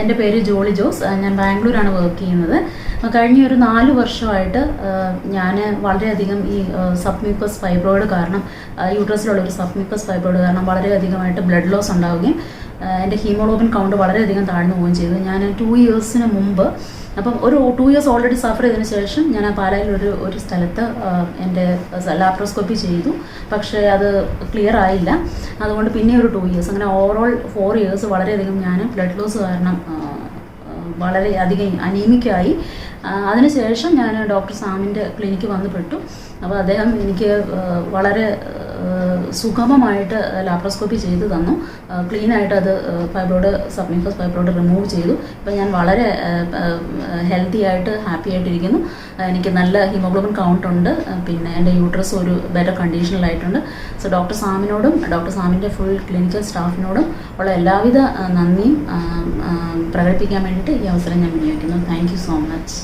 എന്റെ പേര് ജോളി ജോസ്. ഞാൻ ബാംഗ്ലൂരാണ് വർക്ക് ചെയ്യുന്നത്. കഴിഞ്ഞ ഒരു നാല് വർഷമായിട്ട് ഞാൻ വളരെയധികം ഈ സബ്മ്യൂക്കസ് ഫൈബ്രോയിഡ് കാരണം യൂട്രസിലുള്ള ഒരു സബ്മ്യൂക്കസ് ഫൈബ്രോയിഡ് കാരണം വളരെയധികമായിട്ട് ബ്ലഡ് ലോസ് ഉണ്ടാവുകയും എന്റെ ഹീമോഗ്ലോബിൻ കൗണ്ട് വളരെയധികം താഴ്ന്നു പോവുകയും ചെയ്തു. ഞാൻ ടു ഇയേഴ്സിന് മുമ്പ് അപ്പം ഒരു ടു ഇയേഴ്സ് ഓൾറെഡി സഫർ ചെയ്തതിന് ശേഷം ഞാൻ ആ പാലായിൽ ഒരു ഒരു സ്ഥലത്ത് എന്റെ ലാപ്രോസ്കോപ്പി ചെയ്തു. പക്ഷേ അത് ക്ലിയർ ആയില്ല. അതുകൊണ്ട് പിന്നെ ഒരു ടു ഇയേഴ്സ് അങ്ങനെ ഓവറോൾ ഫോർ ഇയേഴ്സ് വളരെയധികം ഞാൻ ബ്ലഡ് ലോസ് കാരണം വളരെ അധികം അനീമിക്കായി അതിനുശേഷം ഞാൻ ഡോക്ടർ സാമിന്റെ ക്ലിനിക്ക് വന്ന് പെട്ടു. അപ്പോൾ അദ്ദേഹം എനിക്ക് വളരെ സുഗമമായിട്ട് ലാപ്രോസ്കോപ്പി ചെയ്ത് തന്നു. ക്ലീനായിട്ട് അത് ഫൈബ്രോഡ് സബ്മിഫസ് ഫൈബ്രോഡ് റിമൂവ് ചെയ്തു. ഇപ്പം ഞാൻ വളരെ ഹെൽത്തി ആയിട്ട് ഹാപ്പി ആയിട്ടിരിക്കുന്നു. എനിക്ക് നല്ല ഹീമോഗ്ലോബിൻ കൗണ്ട് ഉണ്ട്. പിന്നെ എന്റെ യൂട്രസ് ഒരു ബെറ്റർ കണ്ടീഷനിലായിട്ടുണ്ട് സോ ഡോക്ടർ സാമിനോടും ഡോക്ടർ സാമിന്റെ ഫുൾ ക്ലിനിക്കൽ സ്റ്റാഫിനോടും ഉള്ള എല്ലാവിധ നന്ദിയും പ്രകടിപ്പിക്കാൻ വേണ്ടിയിട്ട് ഈ അവസരം ഞാൻ വിനിയോഗിക്കുന്നു. Thank so much